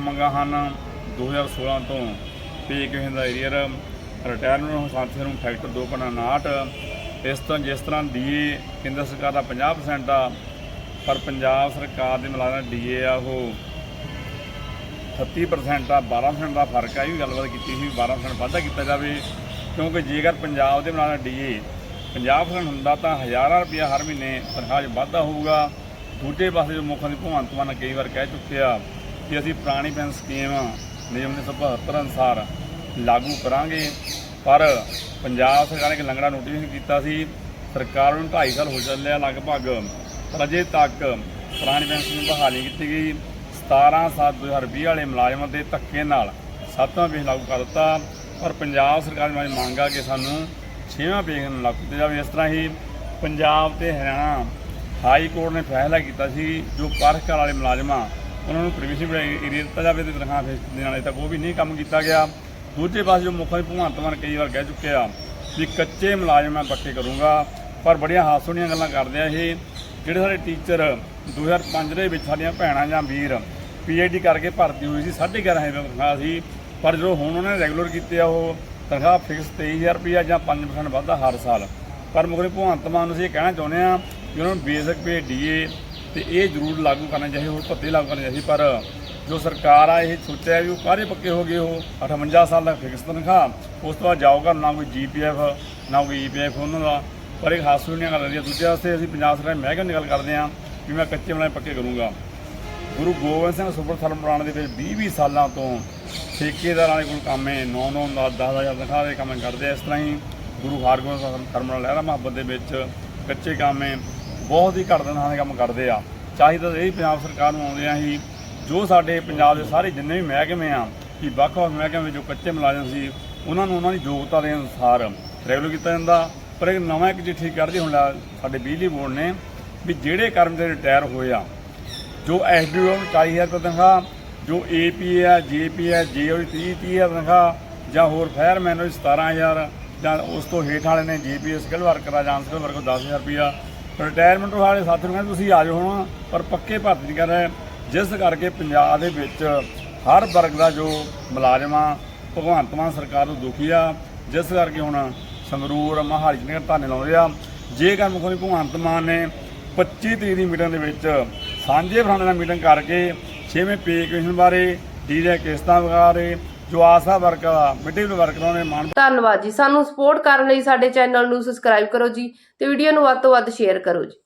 ਮੰਗਾਂ ਹਨ। 2016 ਤੋਂ ਪੇ ਕਮਿਸ਼ਨ ਦਾ ਏਰੀਅਰ ਰਿਟਾਇਰਮੈਂਟ ਸਾਥੀਆਂ ਨੂੰ ਫੈਕਟਰ 2.59 ਇਸ ਤੋਂ ਜਿਸ ਤਰ੍ਹਾਂ ਡੀਏ ਕੇਂਦਰ ਸਰਕਾਰ ਦਾ 50% ਆ, ਪਰ ਪੰਜਾਬ ਸਰਕਾਰ ਦੇ ਮੁਲਾਜ਼ਮਾਂ ਡੀਏ ਆ ਉਹ 38% ਆ 12% ਦਾ ਫ਼ਰਕ ਆ। ਇਹ ਵੀ ਗੱਲਬਾਤ ਕੀਤੀ ਸੀ 12% ਵਾਧਾ ਕੀਤਾ ਜਾਵੇ, ਕਿਉਂਕਿ ਜੇਕਰ ਪੰਜਾਬ ਦੇ ਮੁਲਾਜ਼ਮਾਂ ਡੀਏ 50% ਹੁੰਦਾ ਤਾਂ ਹਜ਼ਾਰਾਂ ਰੁਪਇਆ ਹਰ ਮਹੀਨੇ ਤਨਖਾਹ 'ਚ ਵਾਧਾ ਹੋਊਗਾ। ਦੂਜੇ ਪਾਸੇ ਜੋ ਮੁੱਖ ਮੰਤਰੀ ਭਗਵੰਤ ਮਾਨ ਕਈ ਵਾਰ ਕਹਿ ਚੁੱਕੇ ਆ ਕਿ ਅਸੀਂ ਪੁਰਾਣੀ ਪੈਨਸ਼ਨ ਸਕੀਮ ਨਿਯਮ 1972 ਅਨੁਸਾਰ ਲਾਗੂ ਕਰਾਂਗੇ। ਪਰ ਪੰਜਾਬ ਸਰਕਾਰ ਨੇ ਇੱਕ ਲੰਗੜਾ ਨੋਟੀਫਿਕੇਸ਼ਨ ਕੀਤਾ ਸੀ। ਸਰਕਾਰ ਨੂੰ 2.5 ਸਾਲ ਹੋ ਚੱਲਿਆ ਲਗਭਗ। ਪਰ ਅਜੇ ਤੱਕ ਪੁਰਾਣੀ ਪੈਨਸ਼ਨ ਨੂੰ ਬਹਾਲੀ ਕੀਤੀ ਗਈ। 17 7 2020 ਵਾਲੇ ਮੁਲਾਜ਼ਮਾਂ ਦੇ ਧੱਕੇ ਨਾਲ ਸੱਤਵਾਂ ਪੇ ਲਾਗੂ ਕਰ ਦਿੱਤਾ। ਪਰ ਪੰਜਾਬ ਸਰਕਾਰ ਦੀ ਮਾੜੀ ਮੰਗ ਆ ਕਿ ਸਾਨੂੰ ਛੇਵਾਂ ਪੇ ਲਾਗੂ ਕੀਤਾ ਜਾਵੇ। ਇਸ ਤਰ੍ਹਾਂ ਹੀ ਪੰਜਾਬ ਤੇ ਹਰਿਆਣਾ ਹਾਈ ਕੋਰਟ ਨੇ ਫੈਸਲਾ ਕੀਤਾ ਸੀ, ਜੋ ਪਰਖ ਵਾਲੇ ਮੁਲਾਜ਼ਮਾਂ ਉਹਨਾਂ ਨੂੰ ਪ੍ਰੀਵੀਅਸਲੀ ਏਰੀਆ ਦਿੱਤਾ ਜਾਵੇ ਤੇ ਤਨਖਾਹ ਫੇਸ ਦੇਣ ਵਾਲੇ ਤੱਕ, ਉਹ ਵੀ ਨਹੀਂ ਕੰਮ ਕੀਤਾ ਗਿਆ। ਦੂਜੇ ਪਾਸੇ ਜੋ ਮੁੱਖ ਭਗਵੰਤ ਮਾਨ ਕਈ ਵਾਰ ਕਹਿ ਚੁੱਕੇ ਆ ਵੀ ਕੱਚੇ ਮੁਲਾਜ਼ਮ ਮੈਂ ਪੱਕੇ ਕਰੂੰਗਾ, ਪਰ ਬੜੀਆਂ ਹਾਸੋੜੀਆਂ ਗੱਲਾਂ ਕਰਦੇ ਆ ਇਹ। ਜਿਹੜੇ ਸਾਡੇ ਟੀਚਰ 2005 ਦੇ ਵਿੱਚ ਸਾਡੀਆਂ ਭੈਣਾਂ ਜਾਂ ਵੀਰ ਪੀਐਚਡੀ ਕਰਕੇ ਭਰਤੀ ਹੋਈ ਸੀ 11500 ਹਜ਼ਾਰ ਤਨਖਾਹ ਸੀ। ਪਰ ਜਦੋਂ ਹੁਣ ਉਹਨਾਂ ਨੇ ਰੈਗੂਲਰ ਕੀਤੇ ਆ ਉਹ, ਤਨਖਾਹ ਫਿਕਸ 23000 ਰੁਪਏ ਜਾਂ 5% ਵਾਧਾ ਹਰ ਸਾਲ। ਪਰ ਮੁਖਰੀ ਭਗਵੰਤ ਮਾਨ ਨੂੰ ਅਸੀਂ ਇਹ ਕਹਿਣਾ ਚਾਹੁੰਦੇ ਆ ਕਿ ਉਹਨਾਂ ਨੂੰ ਬੇਸਿਕ ਪੇ ਡੀਏ ਤੇ ਇਹ ਜ਼ਰੂਰ ਲਾਗੂ ਕਰਨਾ ਚਾਹੀਏ ਹੋਰ ਭੱਤੇ ਲਾਗੂ ਕਰਨੇ ਚਾਹੀਏ ਪਰ ਜੋ ਸਰਕਾਰ ਆ, ਇਹ ਸੋਚਿਆ ਵੀ ਉਹ ਕਾਹਦੇ ਪੱਕੇ ਹੋ ਗਏ ਉਹ 58 ਸਾਲ ਦਾ ਫਿਕਸ ਤਨਖਾਹ, ਉਸ ਤੋਂ ਬਾਅਦ ਜਾਊਗਾ, ਨਾ ਕੋਈ ਜੀਪੀਐਫ ਨਾ ਕੋਈ ਈਪੀਐਫ ਉਹਨਾਂ ਦਾ, ਪਰ ਇੱਕ ਹਾਸੂ ਨਹੀਂ ਗੱਲ ਰਹੀ ਦੂਜੇ ਵਾਸਤੇ ਅਸੀਂ ਪੰਜਾਬ ਸਰਕਾਰ ਦੇ ਮਹਿਕਮੇ ਦੀ ਗੱਲ ਕਰਦੇ ਹਾਂ ਵੀ ਮੈਂ ਕੱਚੇ ਬਣਾਏ ਪੱਕੇ ਕਰੂੰਗਾ। ਗੁਰੂ ਗੋਬਿੰਦ ਸਿੰਘ ਸੁਪਰ ਥਰਮ ਪੁਰਾਣ ਦੇ ਵਿੱਚ 20 20 ਸਾਲਾਂ ਤੋਂ ਠੇਕੇਦਾਰਾਂ ਦੇ ਕੋਲ ਕੰਮ ਹੈ 9 9 10 10 ਹਜ਼ਾਰ ਤਨਖਾਹ ਦੇ ਕੰਮ ਕਰਦੇ ਇਸ ਤਰ੍ਹਾਂ ਹੀ ਗੁਰੂ ਹਰਗੋਬਿੰਦ ਸਾਹਿਬ ਟਰਮੀਨਲ ਲਹਿਰਾ ਮੁਹੱਬਤ ਦੇ ਵਿੱਚ ਕੱਚੇ ਕੰਮ ਹੈ। ਬਹੁਤ ਹੀ ਘੱਟ ਤਨਖਾਹ ਦੇ ਕੰਮ ਕਰਦੇ ਆ। ਚਾਹੀਦਾ ਤਾਂ ਇਹ ਪੰਜਾਬ ਸਰਕਾਰ ਨੂੰ ਆਉਂਦੇ ਆ ਹੀ ਜੋ ਸਾਡੇ ਪੰਜਾਬ ਦੇ ਸਾਰੇ ਜਿੰਨੇ ਵੀ ਮਹਿਕਮੇ ਆ, ਕਿ ਵੱਖ-ਵੱਖ ਮਹਿਕਮੇ ਵਿੱਚ ਜੋ ਕੱਚੇ ਮੁਲਾਜ਼ਮ ਸੀ, ਉਹਨਾਂ ਨੂੰ ਉਹਨਾਂ ਦੀ ਯੋਗਤਾ ਦੇ ਅਨੁਸਾਰ ਰੈਗੂਲਰ ਕੀਤਾ ਜਾਂਦਾ। ਪਰ ਇਹ ਨਵਾਂ ਇੱਕ ਚਿੱਠੀ ਕੱਢਦੀ ਹੁਣ ਲਾ- ਸਾਡੇ ਬਿਜਲੀ ਬੋਰਡ ਨੇ ਵੀ ਜਿਹੜੇ ਕਰਮਚਾਰੀ ਰਿਟਾਇਰ ਹੋਏ ਆ, ਜੋ ਐਸਡੀਓ ਨੂੰ 40000 ਰੁਪਏ ਤਨਖਾਹ, ਜੋ ਏਪੀ ਹੈ ਜੇਪੀ ਹੈ ਜੇ ਉਹਦੀ 30 30000 ਤਨਖਾਹ, ਜਾਂ ਹੋਰ ਫਾਇਰਮੈਨ ਨੂੰ 17000 ਜਾਂ ਉਸ ਤੋਂ ਹੇਠ ਵਾਲੇ ਨੇ ਜੀਪੀ ਸਕਿੱਲ ਵਰਕਰ ਆ, ਜਾਂ ਸਕਿੱਲ ਵਰਕਰ 10000 ਰੁਪਇਆ ਰਿਟਾਇਰਮੈਂਟ ਵਾਲੇ ਸਾਥੀ ਨੂੰ ਕਹਿੰਦੇ ਤੁਸੀਂ ਆ ਜਾਓ ਹੁਣ, ਪਰ ਪੱਕੇ ਭਰਤੀ ਨਹੀਂ ਕਰ ਰਹੇ ਜਿਸ ਕਰਕੇ ਪੰਜਾਬ ਦੇ ਵਿੱਚ ਹਰ ਵਰਗ ਦਾ ਜੋ ਮੁਲਾਜ਼ਮ ਆ, ਭਗਵੰਤ ਮਾਨ ਸਰਕਾਰ ਨੂੰ ਦੁਖੀ ਆ, ਜਿਸ ਕਰਕੇ ਹੁਣ ਸੰਗਰੂਰ, ਮਹਾਲੀ ਨੇ ਧਰਨੇ ਲਾਉਂਦੇ ਆ। ਜੇਕਰ ਮੁੱਖ ਮੰਤਰੀ ਭਗਵੰਤ ਮਾਨ ਨੇ 25 ਤਰੀਕ ਦੀ ਮੀਟਿੰਗ ਦੇ ਵਿੱਚ ਸਾਂਝੇ ਫਰੰਟ ਨਾਲ ਮੀਟਿੰਗ ਕਰਕੇ ਛੇਵੇਂ ਪੇ ਕਮਿਸ਼ਨ ਬਾਰੇ ਡੀਡੇ ਕਿਸ਼ਤਾਂ ਬਾਰੇ ਜੋ ਆਸਾ ਵਰਕਰ ਆ ਮਿਡਲ ਵਰਕਰਾਂ ਨੇ ਮਾਨ ਧੰਨਵਾਦ ਜੀ। ਸਾਨੂੰ ਸਪੋਰਟ ਕਰਨ ਲਈ ਸਾਡੇ ਚੈਨਲ ਨੂੰ ਸਬਸਕ੍ਰਾਈਬ ਕਰੋ ਜੀ ਤੇ ਵੀਡੀਓ ਨੂੰ ਵੱਧ ਤੋਂ ਵੱਧ ਸ਼ੇਅਰ ਕਰੋ ਜੀ।